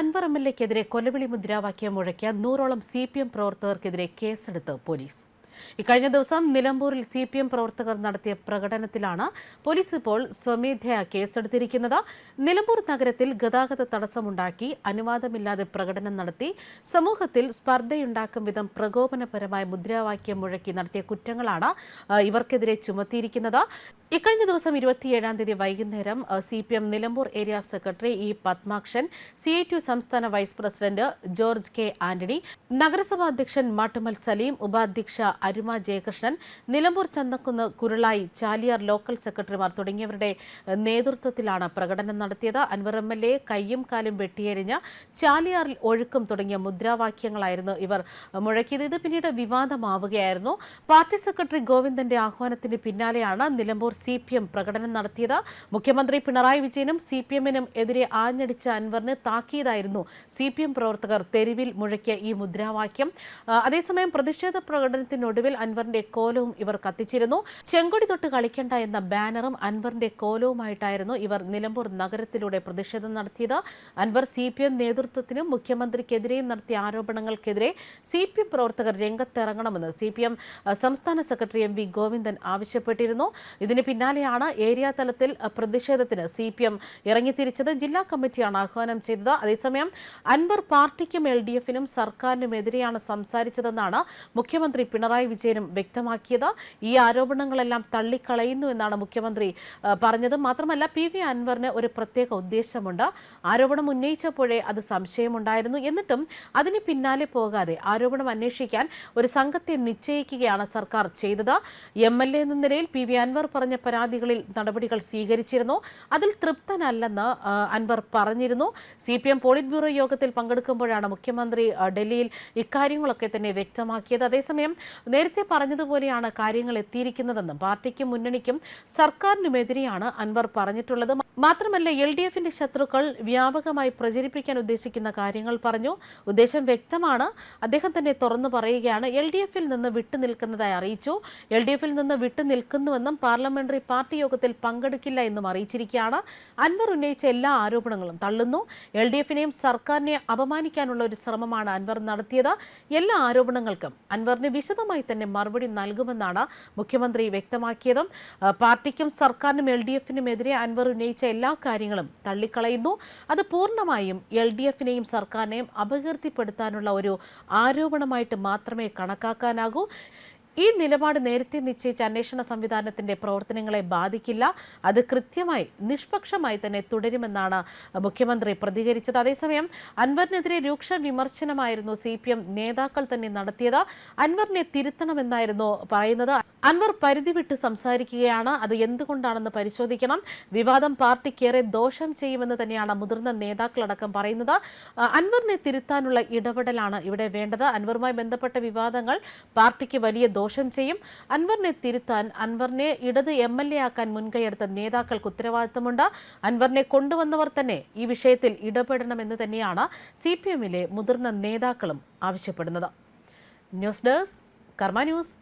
Anwar M L എക്കെതിരെ കൊലവിളി മുദ്രാവാക്യം മുഴക്കിയ നൂറോളം സി പി എം പ്രവർത്തകർക്കെതിരെ കേസെടുത്ത് പോലീസ്. ഇക്കഴിഞ്ഞ ദിവസം നിലമ്പൂരിൽ സി പി എം പ്രവർത്തകർ നടത്തിയ പ്രകടനത്തിലാണ് പോലീസ് ഇപ്പോൾ സ്വമേധയാ കേസെടുത്തിരിക്കുന്നത്. നിലമ്പൂർ നഗരത്തിൽ ഗതാഗത തടസ്സമുണ്ടാക്കി അനുവാദമില്ലാതെ പ്രകടനം നടത്തി സമൂഹത്തിൽ സ്പർദ്ധയുണ്ടാക്കും വിധം പ്രകോപനപരമായ മുദ്രാവാക്യം മുഴക്കി നടത്തിയ കുറ്റങ്ങളാണ് ഇവർക്കെതിരെ ചുമത്തിയിരിക്കുന്നത്. ഇക്കഴിഞ്ഞ ദിവസം ഇരുപത്തിയേഴാം തീയതി വൈകുന്നേരം C P M Nilambur area secretary E Padmakshan C I T സംസ്ഥാന vice president George K Antony നഗരസഭാ അധ്യക്ഷൻ മാട്ടുമൽ സലീം ഉപാധ്യക്ഷ അരുമ ജയകൃഷ്ണൻ നിലമ്പൂർ ചന്തക്കുന്ന് കുരുളായി ചാലിയാർ ലോക്കൽ സെക്രട്ടറിമാർ തുടങ്ങിയവരുടെ നേതൃത്വത്തിലാണ് പ്രകടനം നടത്തിയത്. അൻവർ എം എൽ എ കയ്യും കാലും വെട്ടിയെറിഞ്ഞ് ചാലിയാറിൽ ഒഴുക്കും തുടങ്ങിയ മുദ്രാവാക്യങ്ങളായിരുന്നു ഇവർ മുഴക്കിയത്. ഇത് പിന്നീട് വിവാദമാവുകയായിരുന്നു. പാർട്ടി സെക്രട്ടറി ഗോവിന്ദന്റെ ആഹ്വാനത്തിന് പിന്നാലെയാണ് നിലമ്പൂർ സി പി എം പ്രകടനം നടത്തിയത്. മുഖ്യമന്ത്രി പിണറായി വിജയനും സി പി എമ്മിനും എതിരെ ആഞ്ഞടിച്ച അൻവറിന് താക്കീതായിരുന്നു സി പി എം പ്രവർത്തകർ തെരുവിൽ മുഴക്കിയ ഈ മുദ്രാവാക്യം. അതേസമയം പ്രതിഷേധ പ്രകടനത്തിനൊടുവിൽ അൻവറിന്റെ കോലവും ഇവർ കത്തിച്ചിരുന്നു. ചെങ്കൊടി തൊട്ട് കളിക്കണ്ട എന്ന ബാനറും അൻവറിന്റെ കോലവുമായിട്ടായിരുന്നു ഇവർ നിലമ്പൂർ നഗരത്തിലൂടെ പ്രതിഷേധം നടത്തിയത്. അൻവർ സി പി എം നേതൃത്വത്തിനും മുഖ്യമന്ത്രിക്കെതിരെയും നടത്തിയ ആരോപണങ്ങൾക്കെതിരെ സി പി എം പ്രവർത്തകർ രംഗത്തിറങ്ങണമെന്ന് സി പി എം സംസ്ഥാന സെക്രട്ടറി എം വി ഗോവിന്ദൻ ആവശ്യപ്പെട്ടിരുന്നു. ഇതിന് പിന്നാലെയാണ് ഏരിയ തലത്തിൽ പ്രതിഷേധത്തിന് സി പി എം ഇറങ്ങിത്തിരിച്ചത്. ജില്ലാ കമ്മിറ്റിയാണ് ആഹ്വാനം ചെയ്തത്. അതേസമയം അൻവർ പാർട്ടിക്കും എൽ ഡി എഫിനും സർക്കാരിനും എതിരെയാണ് സംസാരിച്ചതെന്നാണ് മുഖ്യമന്ത്രി പിണറായി വിജയനും വ്യക്തമാക്കിയത്. ഈ ആരോപണങ്ങളെല്ലാം തള്ളിക്കളയുന്നു എന്നാണ് മുഖ്യമന്ത്രി പറഞ്ഞത്. മാത്രമല്ല പി വി അൻവറിന് ഒരു പ്രത്യേക ഉദ്ദേശമുണ്ട്. ആരോപണം ഉന്നയിച്ചപ്പോഴേ അത് സംശയമുണ്ടായിരുന്നു. എന്നിട്ടും അതിന് പിന്നാലെ പോകാതെ ആരോപണം അന്വേഷിക്കാൻ ഒരു സംഘത്തെ നിശ്ചയിക്കുകയാണ് സർക്കാർ ചെയ്തത്. എം എൽ എ എന്ന നിലയിൽ പി വി അൻവർ പറഞ്ഞ പരാതികളിൽ നടപടികൾ സ്വീകരിച്ചിരുന്നു. അതിൽ തൃപ്തനല്ലെന്ന് അൻവർ പറഞ്ഞിരുന്നു. C P M polit bureau യോഗത്തിൽ പങ്കെടുക്കുമ്പോഴാണ് മുഖ്യമന്ത്രി ഡൽഹിയിൽ ഇക്കാര്യങ്ങളൊക്കെ തന്നെ വ്യക്തമാക്കിയത്. അതേസമയം നേരത്തെ പറഞ്ഞതുപോലെയാണ് കാര്യങ്ങൾ എത്തിയിരിക്കുന്നതെന്നും പാർട്ടിക്കും മുന്നണിക്കും സർക്കാരിനുമെതിരെയാണ് അൻവർ പറഞ്ഞിട്ടുള്ളത്. മാത്രമല്ല എൽ ഡി എഫിന്റെ ശത്രുക്കൾ വ്യാപകമായി പ്രചരിപ്പിക്കാൻ ഉദ്ദേശിക്കുന്ന കാര്യങ്ങൾ പറഞ്ഞു. ഉദ്ദേശം വ്യക്തമാണ്. അദ്ദേഹം തന്നെ തുറന്നു പറയുകയാണ് എൽ ഡി എഫിൽ നിന്ന് വിട്ടുനിൽക്കുന്നതായി അറിയിച്ചു. എൽ ഡി എഫിൽ നിന്ന് വിട്ടുനിൽക്കുന്നുവെന്നും പാർലമെന്ററി പാർട്ടി യോഗത്തിൽ പങ്കെടുക്കില്ല എന്നും അറിയിച്ചിരിക്കുകയാണ്. അൻവർ ഉന്നയിച്ച എല്ലാ ആരോപണങ്ങളും തള്ളുന്നു. എൽ ഡി എഫിനെയും സർക്കാരിനെ അപമാനിക്കാനുള്ള ഒരു ശ്രമമാണ് അൻവർ നടത്തിയത്. എല്ലാ ആരോപണങ്ങൾക്കും അൻവറിന് വിശദമായി തന്നെ മറുപടി നൽകുമെന്നാണ് മുഖ്യമന്ത്രി വ്യക്തമാക്കിയത്. പാർട്ടിക്കും സർക്കാരിനും എൽ ഡി എഫിനുമെതിരെ അൻവർ ഉന്നയിച്ച എല്ലാ കാര്യങ്ങളും തള്ളിക്കളയുന്നു. അത് പൂർണമായും എൽ ഡി എഫിനെയും സർക്കാരിനെയും അപകീർത്തിപ്പെടുത്താനുള്ള ഒരു ആരോപണമായിട്ട് മാത്രമേ കണക്കാക്കാനാകൂ. ഈ നിലപാട് നേരത്തെ നിശ്ചയിച്ച അന്വേഷണ സംവിധാനത്തിന്റെ പ്രവർത്തനങ്ങളെ ബാധിക്കില്ല. അത് കൃത്യമായി നിഷ്പക്ഷമായി തന്നെ തുടരുമെന്നാണ് മുഖ്യമന്ത്രി പ്രതികരിച്ചത്. അതേസമയം അൻവറിനെതിരെ രൂക്ഷ വിമർശനമായിരുന്നു സി പി എം നേതാക്കൾ തന്നെ നടത്തിയത്. അൻവറിനെ തിരുത്തണമെന്നായിരുന്നു പറയുന്നത്. അൻവർ പരിധി വിട്ട് സംസാരിക്കുകയാണ്. അത് എന്തുകൊണ്ടാണെന്ന് പരിശോധിക്കണം. വിവാദം പാർട്ടിക്കേറെ ദോഷം ചെയ്യുമെന്ന് തന്നെയാണ് മുതിർന്ന നേതാക്കളടക്കം പറയുന്നത്. അൻവറിനെ തിരുത്താനുള്ള ഇടപെടലാണ് ഇവിടെ വേണ്ടത്. അൻവറുമായി ബന്ധപ്പെട്ട വിവാദങ്ങൾ പാർട്ടിക്ക് വലിയ ദോഷം ചെയ്യും. അൻവറിനെ തിരുത്താൻ അൻവറിനെ ഇടത് എം എൽ എ ആക്കാൻ മുൻകൈയെടുത്ത നേതാക്കൾക്ക് ഉത്തരവാദിത്തമുണ്ട്. അൻവറിനെ കൊണ്ടുവന്നവർ തന്നെ ഈ വിഷയത്തിൽ ഇടപെടണമെന്ന് തന്നെയാണ് സി പി എമ്മിലെ മുതിർന്ന നേതാക്കളും ആവശ്യപ്പെടുന്നത്. News desk Karma news.